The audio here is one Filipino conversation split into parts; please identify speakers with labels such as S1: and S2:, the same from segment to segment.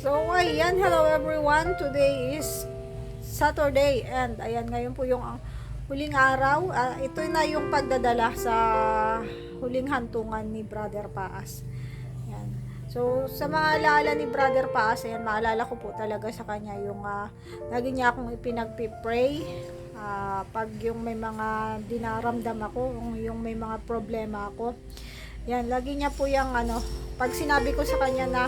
S1: So, ayan, hello everyone. Today is Saturday and ayan, ngayon po yung ang huling araw. Ah, ito na yung pagdadala sa huling hantungan ni Brother Paas. Ayan. So, sa mga alaala ni Brother Paas, ayan, maalala ko po talaga sa kanya yung ah, lagi niya akong ipinagpipray ah, pag yung may mga dinaramdam ako, yung may mga problema ako. Yan, lagi niya po yung ano, pag sinabi ko sa kanya na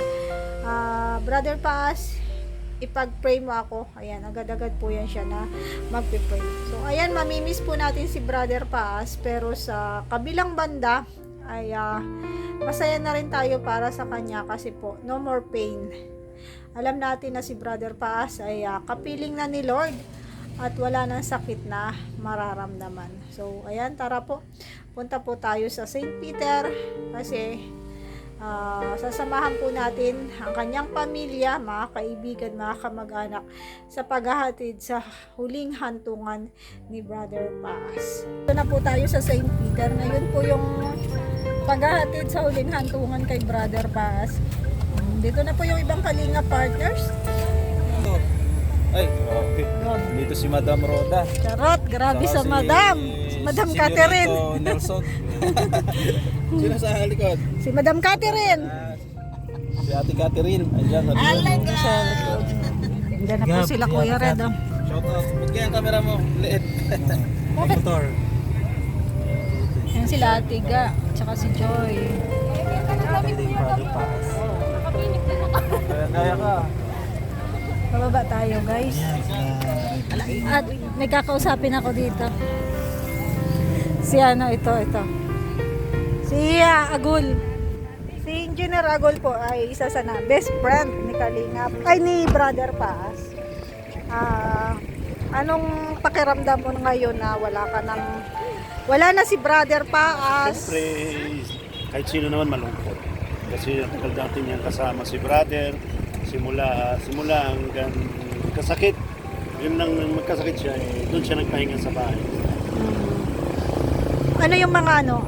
S1: ah, Brother Paas, ipag-pray mo ako. Ayan, agad-agad po yan siya na magpipray. So, ayan, mamimiss po natin si Brother Paas, pero sa kabilang banda, ay ah, masaya na rin tayo para sa kanya kasi po, no more pain. Alam natin na si Brother Paas ay ah, kapiling na ni Lord at wala nang sakit na mararamdaman. So, ayan, tara po. Punta po tayo sa St. Peter kasi ah, sasamahan po natin ang kanyang pamilya, mga kaibigan, mga kamag-anak sa paghahatid sa huling hantungan ni Brother Paas. Ito na po tayo sa St. Peter. Ngayon po yung paghahatid sa huling hantungan kay Brother Paas. Dito na po yung ibang kalinga partners.
S2: Ay, grabe. Dito si Madam Roda.
S1: Charot, grabe sa
S2: Saka si-
S1: Madam. Si Madam
S2: si
S1: Catherine.
S2: Senyorito Nelson. Sino sa likod?
S1: Si Madam Catherine.
S2: Ah, si Ate Catherine. Ayan, sa likod.
S1: Sa likod. Diyan na po
S2: Gab,
S1: sila Kuya Red. Oh.
S2: Shout out. Ba't kaya ang camera mo? Liit. Motor.
S1: Yan sila Atiga, tsaka si Joy.
S2: Kaya kaya ka.
S1: Bababa tayo guys. At may kakausapin ako dito. Si ano, ito, ito. Si ah, Agul. Si Engineer Agul po ay isa sa na best friend ni Kalingap. Ay, ni Brother Paas. Ah, anong pakiramdam mo ngayon na wala ka ng wala na si Brother Paas?
S3: Siyempre, kahit sino naman malungkot. Kasi ang tagal natin yan kasama si brother, simula, simula hanggang kasakit. Yun nang magkasakit siya, eh, doon siya nagpahinga sa bahay.
S1: Ano yung mga ano,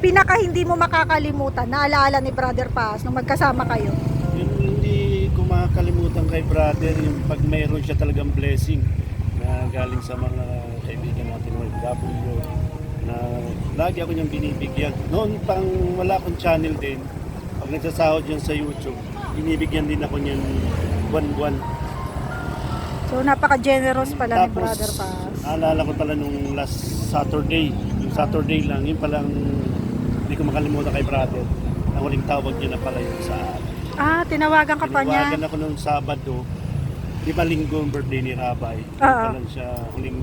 S1: pinaka hindi mo makakalimutan na alaala ni Brother Paas nung magkasama kayo?
S3: Yun hindi ko makakalimutan kay brother, yung pag mayroon siya talagang blessing na galing sa mga kaibigan natin OFW na lagi ako niyang binibigyan. Noon pang wala akong channel din, pag nagsasahod yan sa YouTube, binibigyan din ako niyan buwan-buwan.
S1: So napaka-generous pala ni
S3: Tapos,
S1: Brother Paas.
S3: naalala ko pala nung last Saturday, yung Saturday lang, yun palang hindi ko makalimutan kay brother. Ang huling tawag niya na pala yun sa
S1: Ah, tinawagan ka pa niya.
S3: Tinawagan ako nung Sabado, di ba linggo ang birthday ni Rabay?
S1: Oo.
S3: pala siya, huling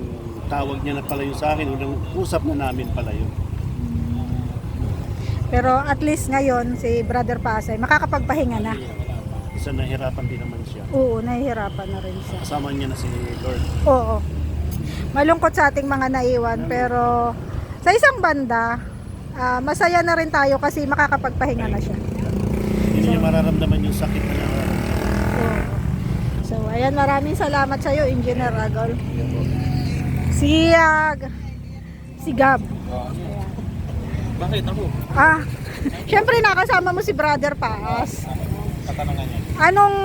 S3: tawag niya na pala yun sa akin, huling usap na namin pala yun.
S1: Pero at least ngayon, si Brother Paas ay makakapagpahinga na.
S3: Isa nahirapan din naman siya.
S1: Oo, nahihirapan na rin siya.
S3: Kasama niya na si Lord.
S1: Oo. Malungkot sa ating mga naiwan, pero sa isang banda, ah, masaya na rin tayo kasi makakapagpahinga na siya.
S3: Hindi niya mararamdaman yung sakit na nararamdaman.
S1: Oo. So, ayan, maraming salamat sa iyo, Engineer Agol. Si, ah, si Gab.
S2: Bakit ako?
S1: Ah, syempre nakasama mo si Brother Paas.
S2: Katanungan niya.
S1: Anong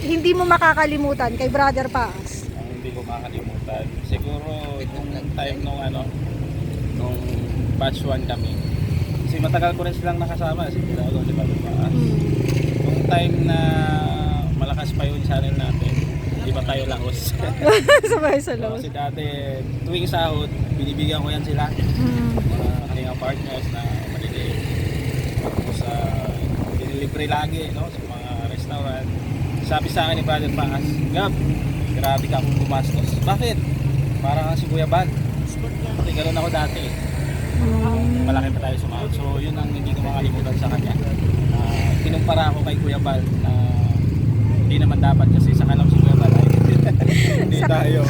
S1: hindi mo makakalimutan kay Brother Paas?
S2: Ang hindi ko makakalimutan. Siguro nung time nung ano, nung batch 1 kami. Kasi matagal ko rin silang nakasama. Si Pinago, si Pagpaas. Nung time na malakas pa yung channel natin, hindi pa tayo laos.
S1: Sabay sa loob.
S2: Kasi dati, tuwing sahod, binibigyan ko yan sila.
S1: Mm.
S2: Mga partners na maliliit. Tapos, uh, dinilibre lagi no, sa mga restaurant. Sabi sa akin ni Brother Paas, Gab, grabe ka akong gumastos. Bakit? Parang kang si Kuya. Ganun ako dati.
S1: Mm.
S2: Malaki pa tayo sumahod. So, yun ang hindi ko makalimutan sa kanya. Uh, kinumpara ako kay Kuya Bal na hindi naman dapat kasi sa kanam si Kuya Bal ay hindi tayo.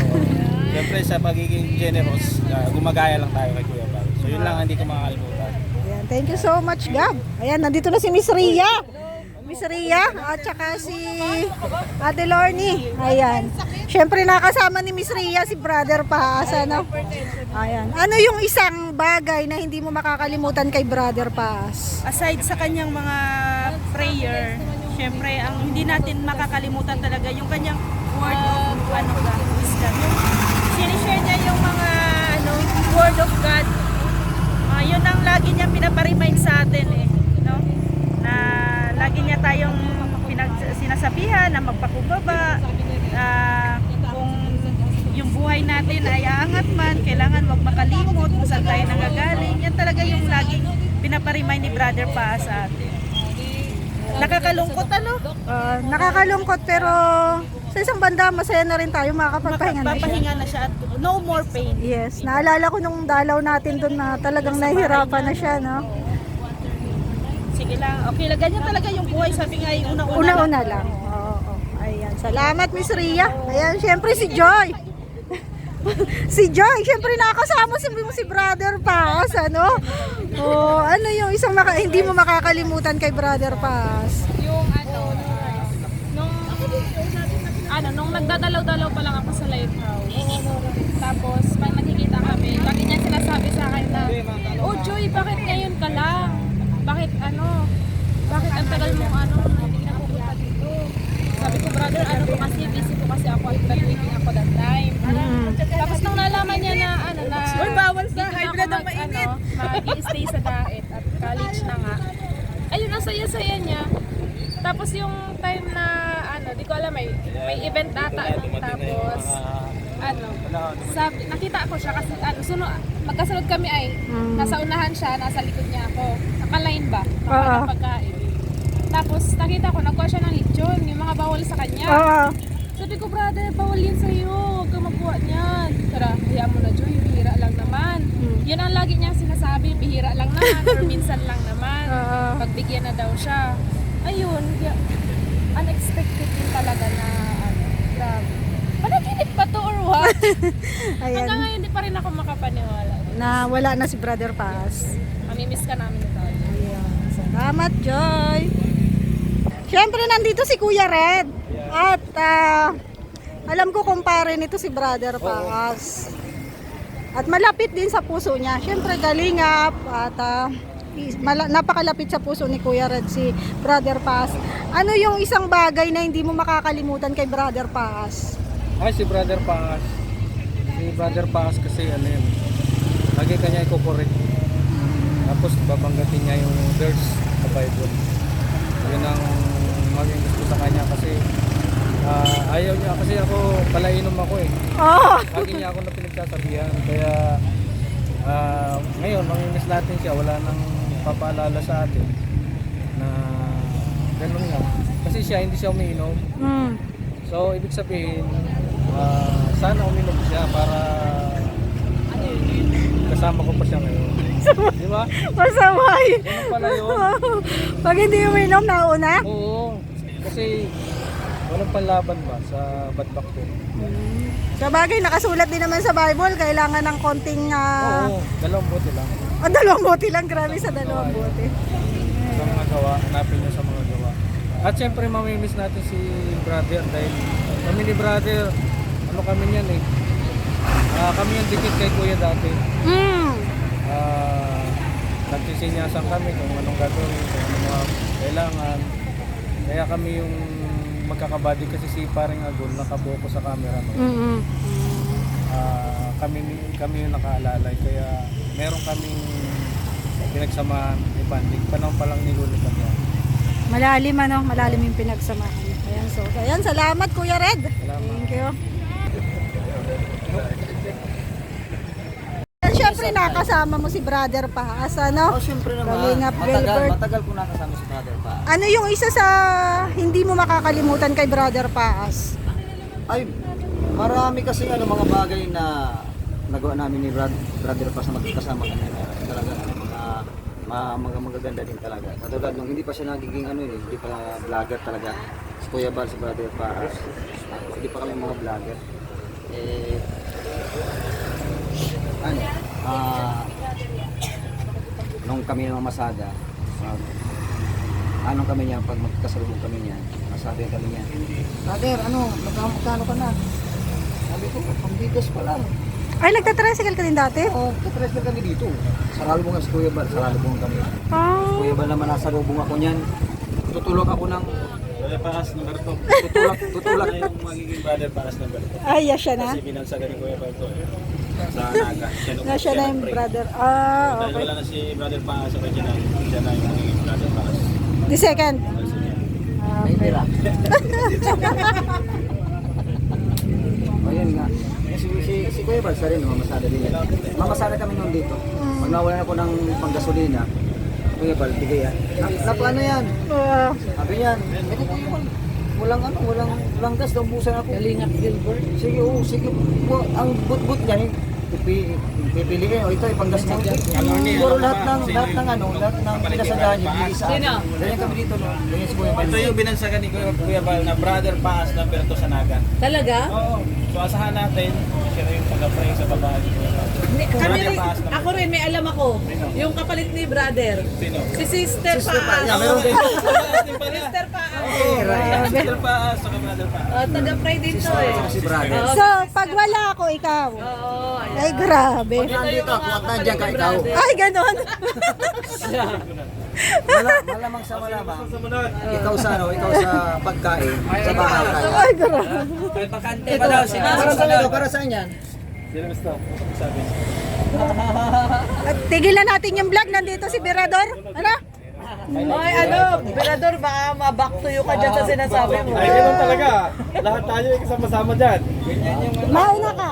S2: Siyempre sa pagiging generous, uh, gumagaya lang tayo kay Kuya Bal. So, yun lang ang hindi ko makalimutan.
S1: Ayan, thank you so much, Gab. Ayan, nandito na si Miss Ria. Miss Ria at saka si Ate Lorny. Ayan. Siyempre nakasama ni Miss Ria si Brother Paas. Ano? Ayan. Ano yung isang bagay na hindi mo makakalimutan kay Brother Paas?
S4: aside sa kanyang mga prayer, syempre, ang hindi natin makakalimutan talaga yung kanyang word of ano ba, wisdom. Yung sinishare niya yung mga ano, word of God. Ah, yun ang lagi niya pinaparemind sa atin eh, no? Na lagi niya tayong pinag sinasabihan na magpakumbaba, na kung yung buhay natin ay aangat man, kailangan wag makalimot kung saan tayo nangagaling. Yan talaga yung laging pinaparemind ni Brother pa sa atin. Nakakalungkot ano?
S1: Ah, nakakalungkot pero sa isang banda masaya na rin tayo makakapagpahinga na siya.
S4: Na siya at no more pain.
S1: Yes, naalala ko nung dalaw natin doon na talagang nahihirapan na siya, no?
S4: Sige lang. Okay lang. Ganyan talaga yung buhay. Sabi nga yung una-una.
S1: Una-una lang. Oo, oo. Ayan. Salamat, Miss Ria. Ayan, syempre si Joy. si Joy, syempre nakakasama si, si Brother Paz, ano? Oh, ano yung isang maka, hindi mo makakalimutan kay Brother Paz?
S5: yung ano, nung, ano, nung nagdadalaw-dalaw pa lang ako sa lighthouse. Tapos, pag nakikita kami, lagi niya sinasabi sa akin na, Oh, Joy, bakit ngayon ka lang? Bakit ano? Bakit ang tagal mo ano, hindi ka pupunta dito? Sabi ko, brother, ano ko kasi, busy kasi ako at graduating ako that time. Tapos nung nalaman niya na, ano, na,
S4: Uy, bawal sa blood ang mainit.
S5: ano, mag-i-stay sa Daet at college na nga. Ayun, ang saya-saya niya. Tapos yung time na, ano, di ko alam, may, may event data. Ano, tapos, ano, sabi, nakita ko siya kasi, ano, suno, magkasunod kami ay,
S1: Mm.
S5: nasa unahan siya, nasa likod niya ako. Naka-line ba?
S1: Oo.
S5: Naka ng pagkain. Tapos, nakita ko, nagkuha siya ng lechon, yung mga bawal sa kanya.
S1: Oo.
S5: Sabi ko, brother, bawal yan sa'yo. Huwag kang magkuha niyan. Tara, hayaan mo na, Joy. Bihira lang naman.
S1: Hmm.
S5: Yun ang lagi niyang sinasabi. Bihira lang naman or minsan lang naman.
S1: Oo.
S5: Pagbigyan na daw siya. Ayun, kaya unexpected din talaga na ano, grabe. Panaginip pa to or what? Hanggang
S1: Ayan.
S5: ngayon, di pa rin ako makapaniwala.
S1: Na wala na si Brother Paz.
S5: Mamimiss ka namin ito.
S1: Ayan. Salamat, Joy. Siyempre, nandito si Kuya Red. At ah, alam ko kumpare nito si Brother Paz. At malapit din sa puso niya. Siyempre, galingap. At mala- napakalapit sa puso ni Kuya Red si Brother Paz. Ano yung isang bagay na hindi mo makakalimutan kay Brother Paz?
S6: Ay, si Brother Paas. Si Brother Paas kasi ano yun, lagi kanya i-correct. Tapos babanggatin niya yung verse sa Bible. Yun ang maging gusto sa kanya kasi ah, ayaw niya kasi ako palainom ako eh.
S1: Oh!
S6: Lagi niya ako na pinagsasabihan. Kaya ah, ngayon, mamimiss natin siya. Wala nang papaalala sa atin na ganun nga. Kasi siya, hindi siya umiinom.
S1: Mm.
S6: So, ibig sabihin, ah, sana uminom siya para kasama ko pa siya ngayon. Di ba?
S1: Masamay!
S6: Ganun pala yun.
S1: Pag hindi uminom, nauna?
S6: Oo. Kasi walang panlaban ba sa bad bacteria?
S1: Sa bagay, nakasulat din naman sa Bible, kailangan ng konting, ah,
S6: Oo, dalawang bote lang.
S1: oh, dalawang bote lang, grabe sa dalawang bote.
S6: Sa mga gawa, hanapin niyo sa mga gawa. At syempre mamimiss natin si brother dahil kami ni brother, ano kami niyan eh. Ah, kami yung dikit kay kuya dati.
S1: Mm.
S6: Ah, nagsisinyasan kami kung anong gagawin, kung ano mga kailangan. Kaya kami yung magkakabady kasi si paring Agul nakabuko sa camera. No?
S1: Mm-mm.
S6: Ah, kami kami yung nakaalalay kaya meron kaming pinagsamahan ni Banding. Panahon pa lang ni Lolo kanya.
S1: Malalim ano, malalim yung pinagsamahan. Ayan, so, ayan, salamat Kuya Red.
S6: Salamat.
S1: Thank you. Siyempre nakasama mo si Brother Paas, ano?
S7: Oh, syempre naman.
S1: Kalingap
S7: Matagal,
S1: Gilbert.
S7: matagal ko nakasama si Brother pa.
S1: Ano yung isa sa hindi mo makakalimutan kay Brother Paas?
S7: Ay, marami kasi ano mga bagay na nagawa namin ni Brad, Brother pa sa magkasama kami. Talaga ano, mga mga, mga magaganda din talaga. Katulad nung hindi pa siya nagiging ano eh, hindi pa vlogger talaga. Si Kuya Bal, si Brother pa, hindi pa kami mga vlogger. Eh, ano, ah, nung kami ng masada, sa anong kami niya, pag magkasalubong kami niya, masabi kami niya, Brother, ano, magkano ka na? Sabi ko, pambigas pa lang.
S1: Ay, nagtatricycle ka din dati?
S7: Oo, oh, katres na kami dito. Saralubong ang Kuya Bal, saralubong kami.
S1: Ah.
S7: Kuya Bal naman nasa lubong ako niyan. Tutulog ako ng
S2: Brother Paas number 2. Tutulak, tutulak na yung magiging Brother Paas number 2.
S1: Ay, yeah, siya na.
S2: Kasi binansagan ni Kuya Balto eh. Sa Naga.
S1: Na siya na yung brother. Ah,
S2: Dahil
S1: okay.
S2: wala na si Brother Paas, so siya na, siya na yung magiging Brother Paas.
S1: The second.
S2: Niya.
S1: Ah, okay.
S7: Ayun nga. Si, si, si Kuya Balsa rin, mamasada din yan. Mamasada kami noon dito. Pag nawalan ako ng panggasolina, Kuya Bal, bigay yan. Na, na paano yan?
S1: Ah,
S7: Sabi niyan, eh Kuya Bal, walang ano, walang, walang gas, naubusan ako. Kalingap Gilbert. Sige, oo, sige. Ang but-but niyan, eh, pipi, pipiliin, o ito, ipanggas mo. Siguro lahat ng, lahat ng ano, lahat ng pinasadaan niya, bigay sa akin. Ganyan kami dito, no? Ganyan si Kuya Bal.
S2: Ito yung binansagan ni Kuya, Kuya Bal na Brother Paas number 2 sa Naga.
S8: Talaga?
S2: Oo. So asahan natin, siya na yung pag-pray sa babae ni Kuya Bal.
S8: Ni- Kami rin, ako rin, may alam ako. Yung kapalit ni brother.
S2: Sino?
S8: Si Sister Paas.
S7: Yeah, meron din.
S8: Sister Paas.
S2: Brother Paas, saka Brother Paas.
S8: Uh, taga-pray dito eh.
S7: Si brother.
S1: so, pag wala ako, ikaw.
S8: Oo, ayan.
S1: Ay, grabe.
S7: Pag nandito ako at nandiyan ka, ikaw.
S1: Ay, ganon.
S7: Mala, malamang sa malamang. Ikaw sa ano, ikaw sa pagkain, sa bahay.
S1: Ay, grabe.
S7: Para sa ano, para saan yan?
S2: Sino gusto? Sabi.
S1: At tigilan natin yung vlog. Nandito si Birador. Ano?
S8: Ay, ano, Berador, baka ma-back to you ka dyan sa sinasabi mo.
S2: Ay, ganun talaga. Lahat tayo yung kasama-sama dyan.
S1: Mauna ka.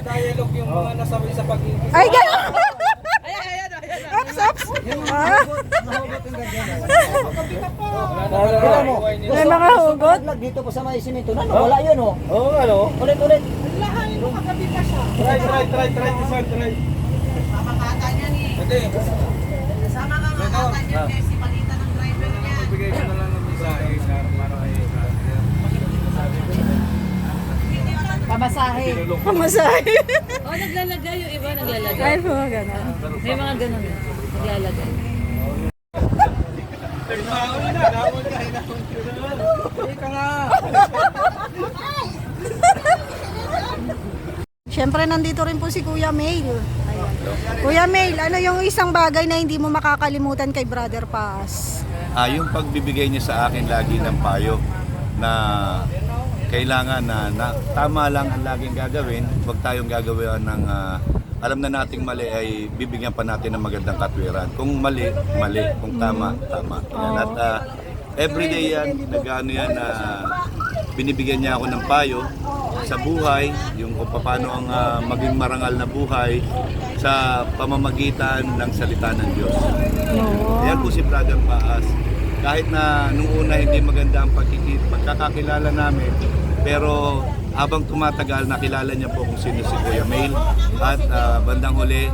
S6: Dialogue yung mga nasabi sa pag
S1: Ay.
S8: Ay, ay, ayan, ayan.
S1: Ah,
S7: Tignan mo.
S1: may mga hugot.
S7: Vlog dito ko sa may simento. Ano, wala yun oh.
S2: Oo, ano?
S7: Ulit,
S2: Try, try, try, try, this one, try.
S6: Bigay ko na lang ng mensahe na para kay
S8: Pamasahe.
S1: Pamasahe.
S8: Oh, naglalagay yung iba, naglalagay.
S1: Ay, mga ganon.
S8: May mga ganun. Naglalagay.
S1: Siyempre, nandito rin po si Kuya Mail. Kuya Mail, ano yung isang bagay na hindi mo makakalimutan kay Brother Paas?
S9: Ah, yung pagbibigay niya sa akin lagi ng payo na kailangan na, na tama lang ang laging gagawin, huwag tayong gagawin ng ah, alam na nating mali ay bibigyan pa natin ng magandang katwiran. Kung mali, mali. Kung tama, tama. Yan. At ah, everyday yan, nagano yan na binibigyan niya ako ng payo sa buhay, yung kung paano ang ah, maging marangal na buhay sa pamamagitan ng salita ng Diyos. Yan po si Brother Paas. Kahit na nung una hindi maganda ang pagkikita, pagkakakilala namin, pero habang tumatagal, nakilala niya po kung sino si Kuya Mail. At ah, bandang huli,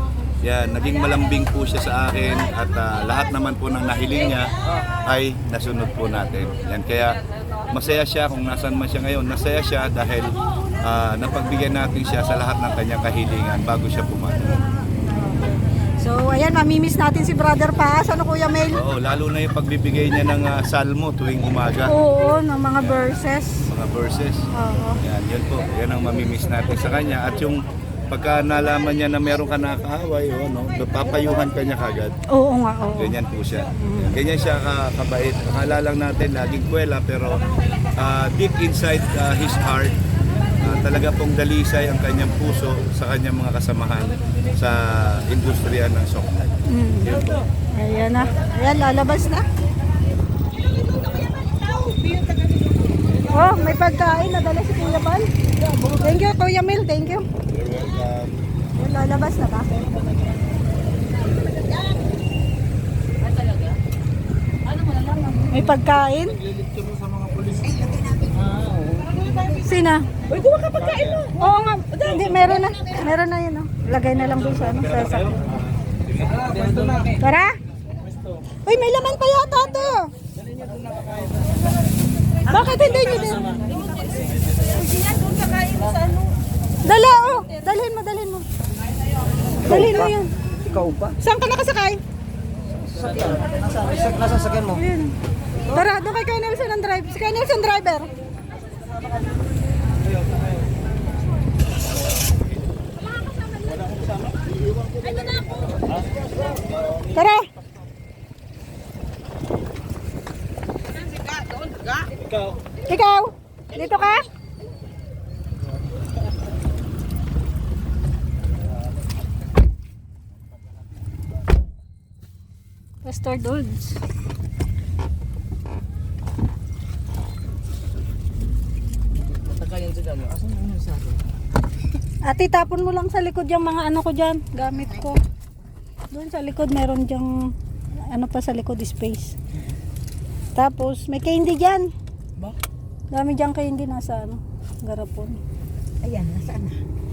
S9: yan, naging malambing po siya sa akin at ah, lahat naman po ng nahiling niya ay nasunod po natin. Yan, kaya masaya siya kung nasan man siya ngayon. Nasaya siya dahil ah, napagbigyan natin siya sa lahat ng kanyang kahilingan bago siya pumatay.
S1: So, ayan, mamimiss natin si Brother Paas. Ano, Kuya Mail?
S9: Oo, lalo na yung pagbibigay niya ng ah, salmo tuwing umaga,
S1: Oo, ng mga verses.
S9: mga verses.
S1: Oo.
S9: Yan, yun po. Yan ang mamimiss natin sa kanya. At yung pagka nalaman niya na meron ka nakakaaway, o ano, papayuhan ka niya kagad.
S1: Oo nga, oo.
S9: Ganyan po siya. Ganyan siya ka- kabait. Akala lang natin laging kwela pero ah, deep inside ah, his heart, ah, talaga pong dalisay ang kanyang puso sa kanyang mga kasamahan sa industriya ng. Yun po.
S1: Ayan na. Ayan, lalabas na. Oh, may pagkain. Nadala si Kuya Bal. Thank you, Kuya Mil. Thank you. Ayan, lalabas na ba? May pagkain? Sina? Uy, kuha ka pagkain mo. Oo nga. Hindi, meron na. Meron na yun. Oh. Lagay na lang doon sa ano. Sa sakit. Tara. Uy, may laman pa yata to. Bakit hindi nyo din? Dala, oh. Dalhin mo, dalhin mo. Dalhin mo yan.
S7: Ikaw pa?
S1: Saan ka nakasakay?
S7: Sakyan. Nasa, nasa, nasa sakyan mo.
S1: Tara, doon kay Kay Nelson ang drive. Si Kay Nelson driver. Tara.
S3: Ikaw,
S1: Ikaw? Dito ka? Pastor Dudes. Ate, tapon mo lang sa likod yung mga ano ko dyan, gamit ko. Doon sa likod meron dyang ano pa sa likod space. Tapos may candy dyan. Dami dyan candy nasa ano, garapon.
S8: Ayan, nasaan na?